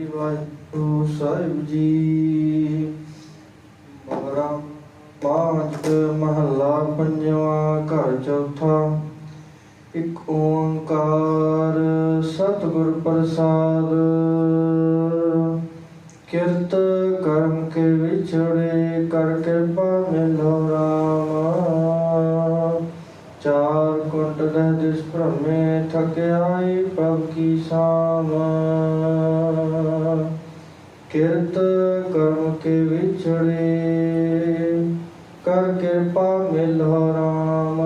ਸ੍ਰੀ ਵਾਹਿਗੁਰੂ ਸਾਹਿਬ ਜੀ। ਮਗਰਾ ਪਾਂਚ ਮਹੱਲਾ ਪੰਜਵਾਂ ਘਰ ਚੌਥਾ। ਇੱਕ ਓੰਕਾਰ ਸਤਿਗੁਰ ਪ੍ਰਸਾਦ। ਕਿਰਤ ਕਰਮ ਕੇ ਵਿਛੜੇ ਕਰਕੇ ਕਿਰਪਾ ਮਿਲੋ ਕੁੰਟ ਰਹਿ ਦਿਸ ਭ੍ਰਮੇ ਥਕਿਆਈ ਪ੍ਰਭ ਕੀ ਸਾਮ। ਕਿਰਤ ਕਰਮ ਕੇ ਵਿਛੜੇ, ਕਰ ਕਿਰਪਾ ਮਿਲੋ ਰਾਮ।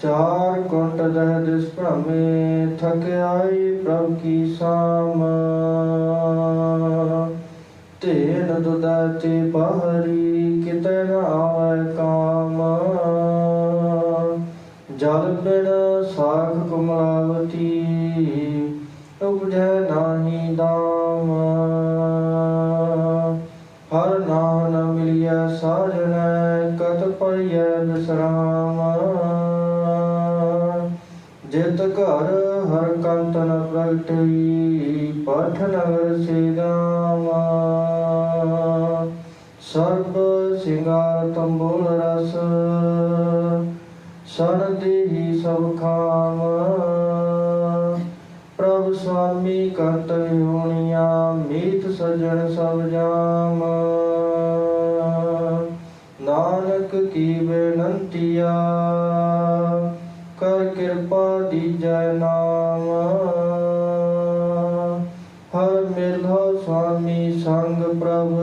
ਚਾਰ ਕੁੰਟ ਰਹਿ ਦਿਸ ਭ੍ਰਮੇ ਥਕਿਆਈ ਪ੍ਰਭ ਕੀ ਸਾਮ। ਤੇਨ ਦੁਦਤੇ ਬਾਹਰੀ ਕਿਤੇ ਨਾ ਜਲ ਬਿਨ ਸਾਖ ਕਮਲਾਵਤੀ, ਉਪਜੈ ਨਾਹੀ ਦਾਮ। ਹਰ ਨਾਮ ਨ ਮਿਲਿਆ ਸਾਜਣੈ ਕਤ ਪਰਿਐ ਬਿਸਰਾਮ ਜਿਤ ਘਰ ਹਰ ਕੰਤ ਨ ਪ੍ਰਗਟਈ ਪਠ ਨਗਰ ਸਿਦਾਮਾ ਸਰਬ ਸਿੰਗਾਰ ਤੰਬੂਲ ਰਸ। ਸਨ ਦੇਹੀ ਸਭ ਖਾਮ ਪ੍ਰਭ ਸੁਆਮੀ ਕਰਤ ਹੋਣੀਆਂ ਮੀਤ ਸਜਣ ਸਭ ਜਾਮ ਨਾਨਕ ਕੀ ਬੇਨੰਤੀਆ ਕਰ ਕਿਰਪਾ ਦੀਜੈ ਨਾਮ। ਹਰ ਮਿਲੋ ਸੁਆਮੀ ਸੰਗ ਪ੍ਰਭ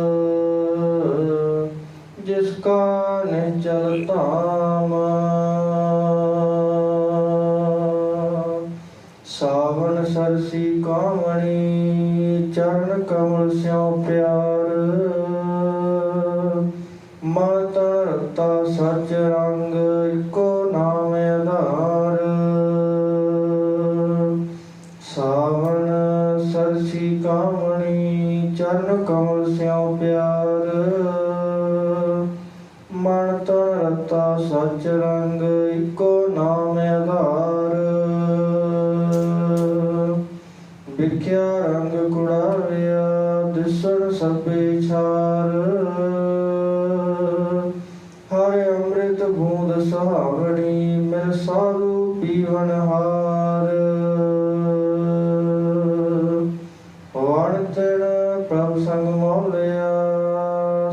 ਧਾਮ। ਸਾਵਣ ਸਰਸੀ ਕਾਮਣੀ ਚਰਨ ਕਮਲ ਸਿਉ ਪਿਆਰ। ਮਨ ਤਨ ਰਤਾ ਸਚ ਰੰਗ, ਇੱਕੋ ਨਾਮ ਆਧਾਰ। ਸਾਵਣ ਸਰਸੀ ਕਾਮਣੀ ਚਰਨ ਕਮਲ ਸਿਉ ਪਿਆਰ। ਮਨ ਤਨ ਰਤਾ ਸੱਚ ਰੰਗ ਇੱਕੋ ਨਾਮ ਆਧਾਰ। ਵਿਖਿਆ ਰੰਗ ਕੁੜਾਰਿਆ ਦਿਸਣ ਸਭੇ ਛਾਰ। ਹਰ ਅੰਮ੍ਰਿਤ ਬੂੰਦ ਸੁਹਾਵਣੀ, ਮਿਲ ਸਾਰੂ ਪੀਵਨ ਹਾਰ। ਵਣ ਤੇਣ ਪ੍ਰਭ ਸੰਗ ਮੋਲਿਆ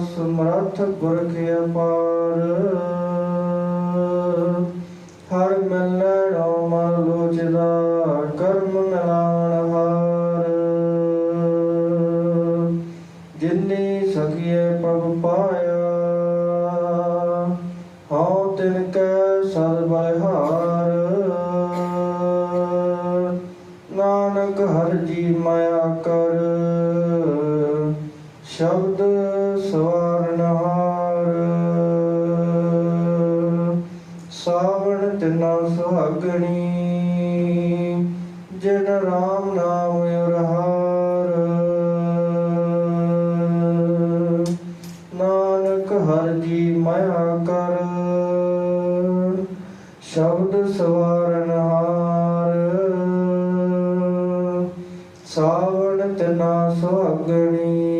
ਸਮਰਥ ਗੁਰਖ ਅਪਾਰ। ਹਰ ਮਿਲਣੋ ਮਨ ਲੋਚਦਾ ਕਰਮ ਮਿਲਾਵਣ ਹਾਰ। ਜਿਨੀ ਸਖੀਏ ਪ੍ਰਭ ਪਾਇਆ, ਹਉ ਤਿਨ ਕੈ ਸਦ ਬਲਿਹਾਰ। ਨਾਨਕ ਹਰ ਜੀ ਮਾਇਆ ਕਰ, ਸ਼ਬਦ ਸਵਾਰਨਹਾਰ। ਸਾਵਣ ਤਿਨਾ ਸੁਹਾਗਣੀ, ਜਿਨ ਰਾਮ ਨਾਮ ਉਰਹਾਰ। ਨਾਨਕ ਹਰ ਜੀ ਮਾਇਆ ਕਰ, ਸ਼ਬਦ ਸਵਾਰਨਹਾਰ। ਸਾਵਣ ਤਿਨਾ ਸੁਹਾਗਣੀ